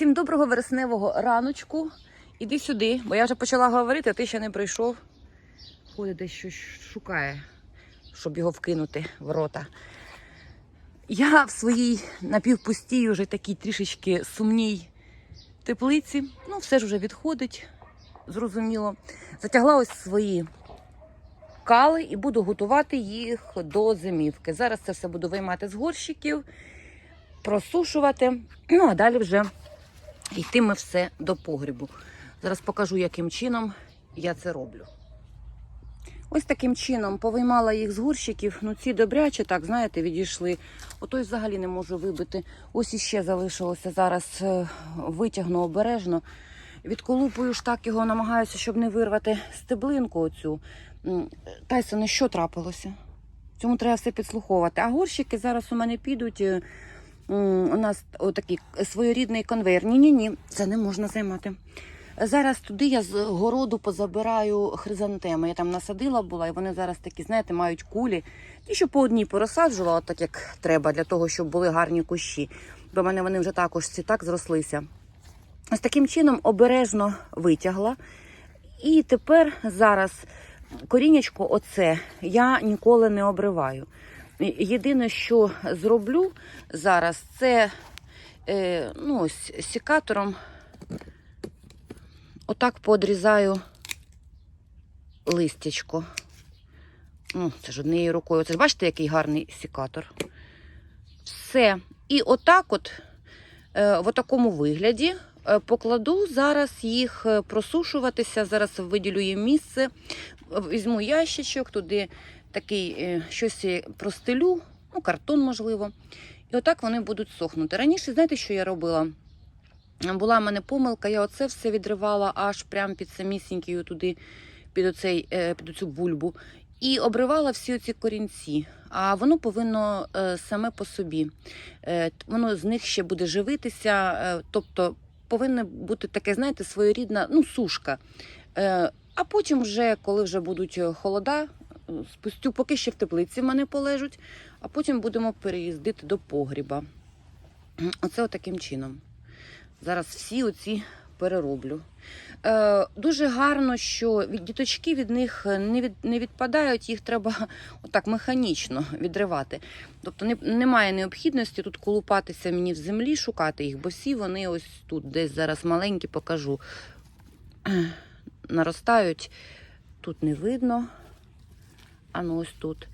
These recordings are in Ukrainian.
Всім доброго вересневого раночку. Іди сюди, бо я вже почала говорити, а ти ще не прийшов. Ходить десь щось шукає, щоб його вкинути в рота. Я в своїй напівпустій, уже такій трішечки сумній теплиці. Ну, все ж вже відходить, зрозуміло. Затягла ось свої кали і буду готувати їх до зимівки. Зараз це все буду виймати з горщиків, просушувати. Ну, а далі вже йтиме все до погрібу. Зараз покажу, яким чином я це роблю. Ось таким чином повиймала їх з горщиків. Ну, ці добряче, так, знаєте, відійшли. Ото й взагалі не можу вибити. Ось іще залишилося. Зараз е, витягну обережно. Відколупую ж так його, намагаюся, щоб не вирвати стеблинку оцю. Тайсоне, що трапилося? Цьому треба все підслуховувати. А горщики зараз у мене підуть. У нас отакий своєрідний конвейер. Ні-ні-ні, це не можна займати. Зараз туди я з городу позабираю хризантеми. Я там насадила була, і вони зараз такі, знаєте, мають кулі. Ті, що по одній порозсаджувала, так як треба, для того, щоб були гарні кущі. Бо в мене вони вже також ці так зрослися. Ось таким чином обережно витягла. І тепер зараз корінечко оце я ніколи не обриваю. Єдине, що зроблю зараз, це е, ну, ось, сікатором отак подрізаю листячко. Ну, це ж однією рукою. Це ж бачите, який гарний сікатор. Все. І отак, от, е, в такому вигляді, е, покладу зараз їх е, просушуватися. Зараз виділю їм місце. Візьму ящичок, туди такий е, щось я простелю, ну, картон, можливо. І отак вони будуть сохнути. Раніше, знаєте, що я робила? Була в мене помилка, я оце все відривала аж прямо під самісінькою туди, під, оцей, е, під оцю бульбу. І обривала всі оці корінці. А воно повинно е, саме по собі. Е, воно з них ще буде живитися. Е, тобто повинна бути таке, знаєте, своєрідна ну, сушка. Е, а потім, вже, коли вже будуть холода, е, спустю, поки ще в теплиці в мене полежуть, а потім будемо переїздити до погріба. Оце отаким чином. Зараз всі оці перероблю. Е, дуже гарно, що від діточки від них не, від, не відпадають, їх треба отак механічно відривати. Тобто не, немає необхідності тут колупатися мені в землі, шукати їх, бо всі вони ось тут, десь зараз маленькі покажу, наростають. Тут не видно. А ну ось тут.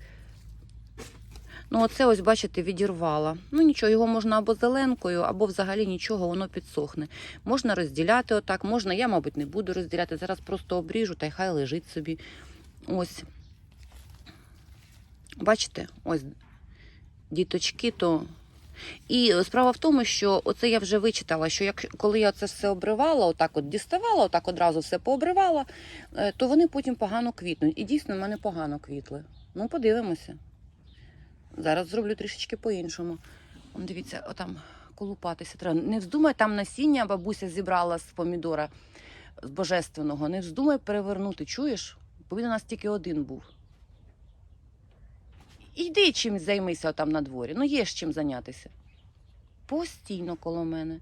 Ну, оце ось, бачите, відірвала. Ну нічого, його можна або зеленкою, або взагалі нічого, воно підсохне. Можна розділяти отак, можна, я, мабуть, не буду розділяти. Зараз просто обріжу та й хай лежить собі. Ось. Бачите, ось діточки, то. І справа в тому, що оце я вже вичитала, що як, коли я це все обривала, отак от діставала, отак одразу все пообривала, е, то вони потім погано квітнуть. І дійсно в мене погано квітли. Ну, подивимося. Зараз зроблю трішечки по-іншому. Дивіться, отам колупатися треба. Не вздумай там насіння бабуся зібрала з помідора з божественного. Не вздумай перевернути, чуєш? Бо він у нас тільки один був. Іди чимось займися там на дворі. Ну є ж чим зайнятися. Постійно коло мене.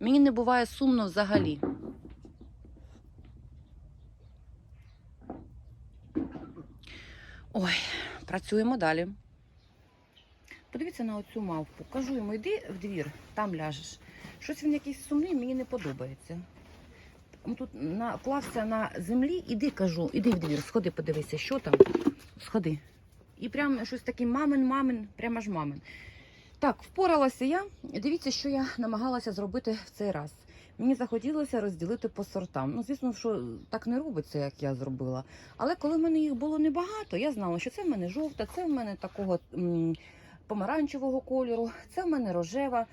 Мені не буває сумно взагалі. Ой, працюємо далі. Подивіться на оцю мавпу. Кажу йому, йди в двір, там ляжеш. Щось він якийсь сумний, мені не подобається. Тут наклався на землі, іди, кажу, іди в двір, сходи, подивися, що там. Сходи. І прям щось таке мамин, мамин, прямо ж мамин. Так, впоралася я. Дивіться, що я намагалася зробити в цей раз. Мені захотілося розділити по сортам. Ну, звісно, що так не робиться, як я зробила. Але коли в мене їх було небагато, я знала, що це в мене жовта, це в мене такого м, помаранчевого кольору, це в мене рожева.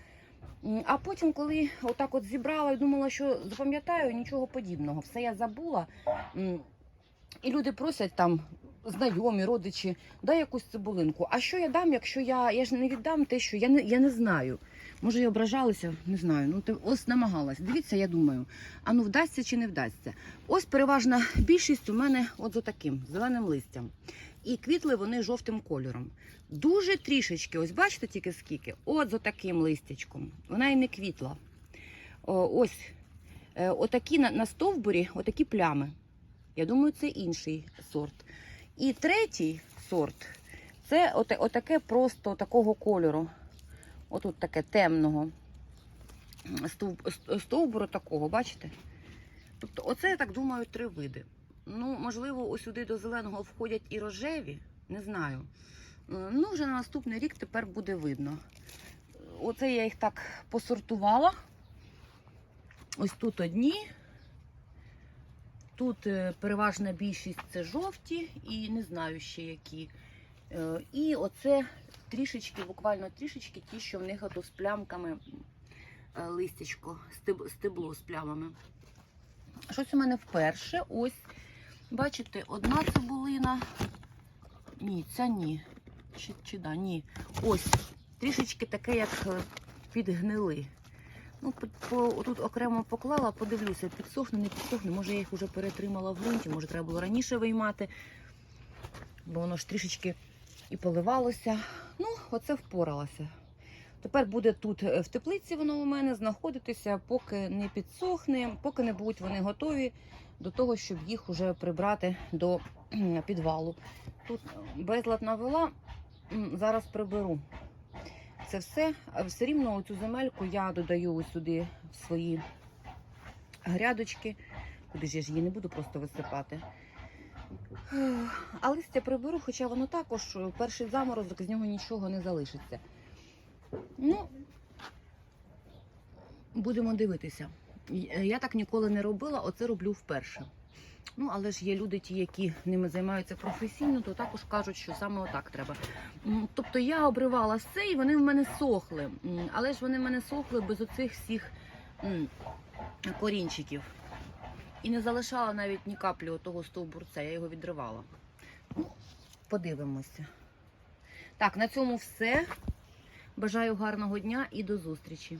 А потім, коли отак от зібрала і думала, що запам'ятаю, нічого подібного. Все я забула. І люди просять там знайомі, родичі, дай якусь цибулинку. А що я дам, якщо я, я ж не віддам те, що я не, я не знаю. Може, і ображалися, не знаю. Ну, ти ось намагалась. Дивіться, я думаю, а ну вдасться чи не вдасться. Ось переважна більшість у мене от таким зеленим листям. І квітли вони жовтим кольором. Дуже трішечки, ось бачите тільки скільки, от за таким листячком. Вона і не квітла. О, ось е, отакі на, на стовбурі, отакі плями. Я думаю, це інший сорт. І третій сорт це оте, отаке просто такого кольору. Отут таке темного стовб, стовбуру такого, бачите? Тобто, оце, я так думаю, три види. Ну, можливо, ось сюди до зеленого входять і рожеві, не знаю. Е, Ну, вже на наступний рік тепер буде видно. Оце я їх так посортувала. Ось тут одні. Тут е, переважна більшість це жовті і не знаю ще які. Е, І оце трішечки, буквально трішечки, ті, що в них з плямками е, листячко, стебло з плямами. Щось у мене вперше. Ось, бачите, одна цибулина. Ні, ця ні. Чи, чи да, ні. Ось, трішечки таке, як підгнили. Ну, по, тут окремо поклала, подивлюся, підсохне, не підсохне. Може, я їх вже перетримала в ґрунті, може, треба було раніше виймати, бо воно ж трішечки і поливалося. Ну, оце впоралася. Тепер буде тут е, в теплиці воно у мене знаходитися, поки не підсохне, поки не будуть вони готові до того, щоб їх уже прибрати до підвалу. Тут безлад навела, зараз приберу. Це все. Все рівно цю земельку я додаю ось сюди в свої грядочки. Куди ж я ж її не буду просто висипати. А листя приберу, хоча воно також перший заморозок, з нього нічого не залишиться. Ну, будемо дивитися. Я так ніколи не робила, оце роблю вперше. Ну, але ж є люди, ті, які ними займаються професійно, то також кажуть, що саме отак треба. Тобто я обривала все, і вони в мене сохли. Але ж вони в мене сохли без оцих всіх корінчиків. І не залишала навіть ні каплі отого стовбурця, я його відривала. Ну, подивимося. Так, на цьому все. Бажаю гарного дня і до зустрічі.